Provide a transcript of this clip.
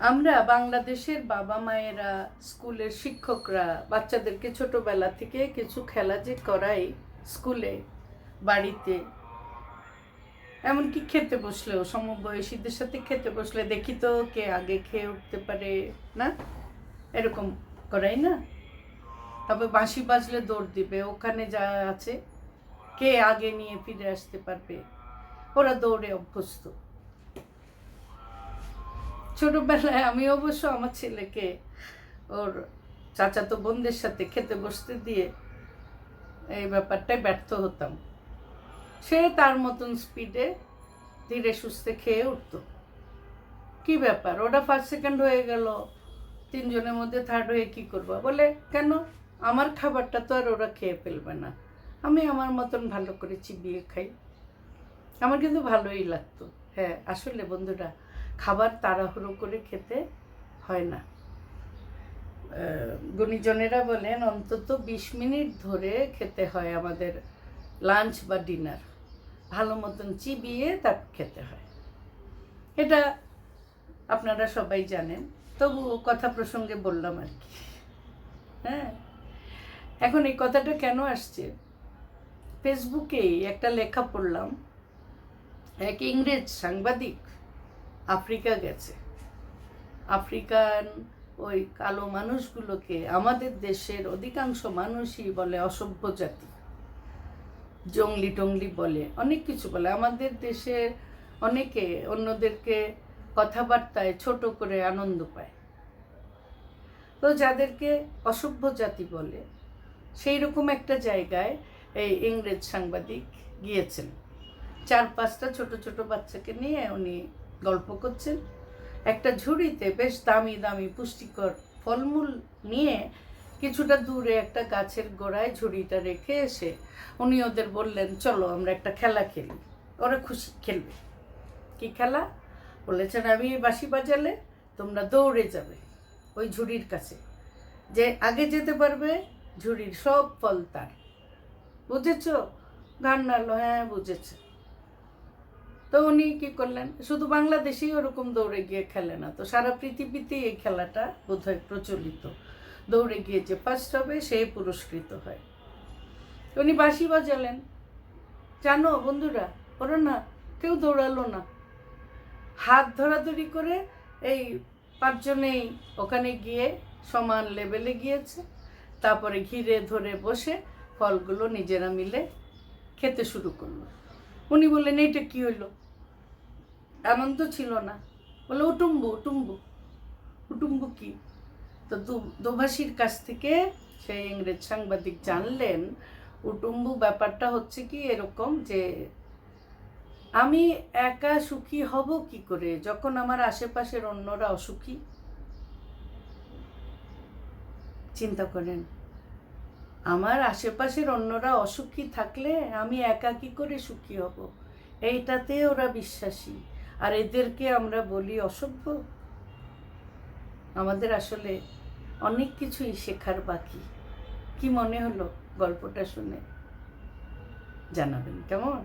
আমরা বাংলাদেশের বাবা মায়েরা, স্কুলের শিক্ষকরা, বাচ্চাদেরকে ছোটবেলা থেকে কিছু খেলা যে করাই স্কুলে, বাড়িতে, এমনকি খেতে বসলেও, সমবয়সীদের সাথে খেতে বসলে দেখি তো কে আগে খেয়ে উঠতে পারে, না? এরকম করাই না? তবে বাঁশি বাজলে দৌড় দিবে, ওখানে যা আছে, কে আগে নিয়ে ফিরে আসতে পারবে? ওরা দৌড়ে অভ্যস্ত। ছোটবেলায় আমি অবশ্য আমার ছেলেকে ওর চাচাতো বোনদের সাথে খেতে বসতে দিয়ে এই ব্যাপারটায় ব্যর্থ হতাম। সে তার মতন স্পিডে ধীরে সুস্থে খেয়ে উঠত। কি ব্যাপার? ওটা ফার্স্ট সেকেন্ড হয়ে গেল। তিনজনের মধ্যে থার্ড হয়ে কি করব? বলে, কেন? আমার খাবারটা তো আর ওরা খেয়ে ফেলবে না। আমি আমার মতন ভালো করে চিবিয়ে খাই। আমার কিন্তু ভালোই লাগতো। হ্যাঁ আসলে বন্ধুরা খাবার তাড়াহুড়ো করে খেতে হয় না। গুণীজনেরা বলেন, অন্তত বিশ মিনিট ধরে খেতে হয় আমাদের লাঞ্চ বা ডিনার। ভালো মতন চিবিয়ে তারপর খেতে হয়। এটা আপনারা সবাই জানেন। তবু কথা প্রসঙ্গে বললাম আর কি। হ্যাঁ? এখন এই কথাটা কেন আসছে? ফেসবুকেই একটা লেখা পড়লাম। এক ইংরেজ সাংবাদিক আফ্রিকা গেছে। আফ্রিকান ওই কালো মানুষগুলোকে আমাদের দেশের অধিকাংশ মানুষই বলে অসভ্য জাতি। জঙ্গলি টঙ্গলি বলে, অনেক কিছু বলে। আমাদের দেশের অনেকে অন্যদেরকে কথাবার্তায় ছোট করে আনন্দ পায়। তো যাদেরকে অসভ্য জাতি বলে, সেই রকম একটা জায়গায় এই ইংরেজ সাংবাদিক গিয়েছেন। চার পাঁচটা ছোট ছোট বাচ্চাকে নিয়ে উনি গল্প করছেন। একটা ঝুড়িতে বেশ দামি দামি পুষ্টিকর ফলমূল নিয়ে কিছুটা দূরে একটা গাছের গোড়ায় ঝুড়িটা রেখে এসে উনি ওদের বললেন, চলো আমরা একটা খেলা খেলি। ওরা খুশি, খেলবে। কি খেলা? বলেছেন, আমি বাঁশি বাজালে তোমরা দৌড়ে যাবে ওই ঝুড়ির কাছে। যে আগে যেতে পারবে, ঝুড়ির সব ফল তার। বুঝেছ? গান হ্যাঁ বুঝেছে। তো উনি কি করলেন? শুধু বাংলাদেশেই ওরকম দৌড়ে গিয়ে খেলে না, তো সারা পৃথিবীতেই এই খেলাটা বোধহয় প্রচলিত। দৌড়ে গিয়ে যে ফার্স্ট হবে সেই পুরস্কৃত হয়। উনি বাঁশি বাজালেন। জানো বন্ধুরা, ওরা না কেউ দৌড়ালো না। হাত ধরাধরি করে এই পাঁচজনেই ওখানে গিয়ে সমান লেভেলে গিয়েছে। তারপরে ঘিরে ধরে বসে ফলগুলো নিজেরা মিলে খেতে শুরু করল। উনি বললেন, এইটা কি হইল? এমন তো ছিল না। বলে, উটুম্বু উটুম্বু। উটুম্বু কি? তো দোভাষীর কাছ থেকে সেই ইংরেজ সাংবাদিক জানলেন, উটুম্বু ব্যাপারটা হচ্ছে কি এরকম যে, আমি একা সুখী হব কি করে যখন আমার আশেপাশের অন্যরা অসুখী? চিন্তা করেন। আমার আশেপাশের অন্যরা অসুখী থাকলে আমি একা কি করে সুখী হব? এইটাতে ওরা বিশ্বাসী। আর এদেরকে আমরা বলি অসভ্য। আমাদের আসলে অনেক কিছুই শেখার বাকি। কি মনে হলো গল্পটা শুনে? জানাবেন, কেমন?